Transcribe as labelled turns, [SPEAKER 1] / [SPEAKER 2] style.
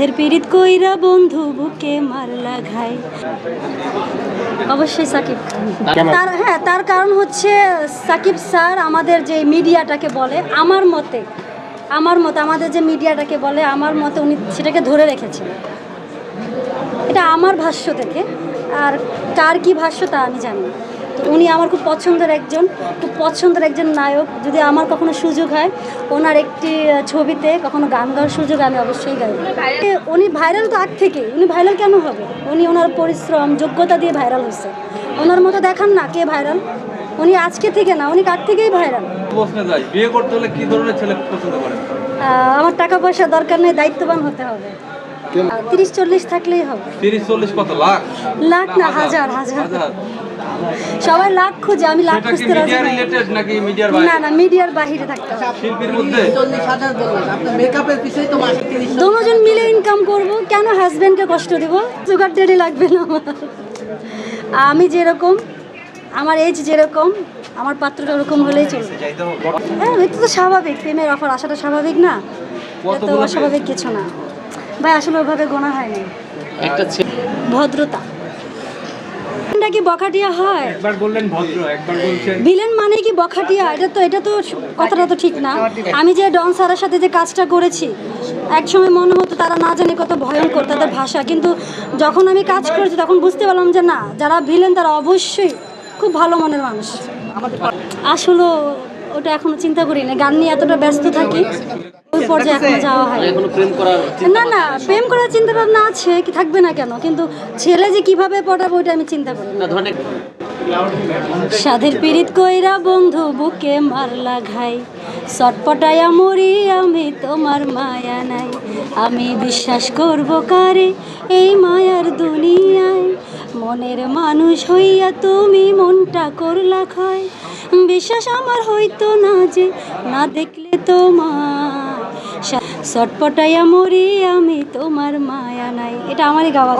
[SPEAKER 1] সাধের পীড়িত কইরা বন্ধু বুকে মারলা ঘাই অবশ্যই সাকিব তার হ্যাঁ তার কারণ হচ্ছে সাকিব স্যার আমাদের যে মিডিয়াটাকে বলে আমার মতে আমার মতে আমাদের যে মিডিয়াটাকে বলে আমার মতে উনি সেটাকে ধরে রেখেছেন। এটা আমার ভাষ্য থেকে আর কার কি ভাষ্য তা আমি জানি না। তো উনি আমার খুব পছন্দের একজন খুব পছন্দের একজন নায়ক। যদি আমার কখনো সুযোগ হয় ওনার একটি ছবিতে কখনো গান গাওয়ার সুযোগ আমি অবশ্যই গাইব। উনি ভাইরাল তো আগ থেকে। উনি ভাইরাল কেন হবে? উনি ওনার পরিশ্রম যোগ্যতা দিয়ে ভাইরাল হয়েছে। ওনার মতো দেখান না কে ভাইরাল উনি আজকে থেকে না উনি কার থেকেই ভাইরাল
[SPEAKER 2] বিয়ে করতে হলে কি ধরনের ছেলে পছন্দ করেন?
[SPEAKER 1] আমার টাকা পয়সা দরকার নেই দায়িত্ববান হতে হবে। তিরিশ চল্লিশ থাকলেই হবে।
[SPEAKER 2] তিরিশ চল্লিশ কত লাখ?
[SPEAKER 1] লাখ না হাজার হাজার।
[SPEAKER 2] হাজার।
[SPEAKER 1] সবাই লাখ খুঁজে আমি লাখ খুঁজতে রাজি না না মিডিয়ার বাহিরে থাকতে
[SPEAKER 2] শিল্পীর মধ্যে?
[SPEAKER 3] মেকআপের তো
[SPEAKER 1] দুজন মিলে ইনকাম করব কেন হাজবেন্ডকে কষ্ট দেব? সুগার ডেডি লাগবে না আমার। আমি যেরকম আমার এজ যেরকম আমার পাত্রটা ওরকম হলেই চলবে। হ্যাঁ এটা তো স্বাভাবিক প্রেমের অফার আসাটা স্বাভাবিক না? এটা তো অস্বাভাবিক কিছু না। ভাই আসলে ওভাবে গোনা হয়নি।
[SPEAKER 3] একটা
[SPEAKER 1] ভদ্রতা। এটা কি বখাটিয়া হয়?
[SPEAKER 2] একবার বললেন ভদ্র একবার বলছেন
[SPEAKER 1] ভিলেন মানে কি বখাটিয়া? এটা তো এটা তো কথাটা তো ঠিক না। আমি যে ডন স্যারের সাথে যে কাজটা করেছি একসময় মনে হতো তারা না জানে কত ভয়ঙ্কর তাদের ভাষা কিন্তু যখন আমি কাজ করেছি তখন বুঝতে পারলাম যে না যারা ভিলেন তারা অবশ্যই খুব ভালো মনের মানুষ। আসলে ওটা এখনও চিন্তা করি না গান নিয়ে এতটা ব্যস্ত থাকি। ওই পর্যায়ে এখনও যাওয়া হয়
[SPEAKER 3] এখনও প্রেম করার
[SPEAKER 1] না না প্রেম করার চিন্তা ভাবনা আছে কি থাকবে না কেন? কিন্তু ছেলে যে কীভাবে পটাবো ওইটা আমি চিন্তা করি না।
[SPEAKER 3] না
[SPEAKER 1] সাধের পীড়িত কইরা বন্ধু বুকে মারলা ঘাই সটপটায়া মরি আমি তোমার মায়া নাই। আমি বিশ্বাস করব কারে? এই মায়ার দুনিয়ায় মনের মানুষ হইয়া তুমি মনটা করলা খায় বিশ্বাস আমার হইতো না যে না দেখলে তোমার সটপটাইয়া মরি আমি তোমার মায়া নাই। এটা আমারই গাওয়া।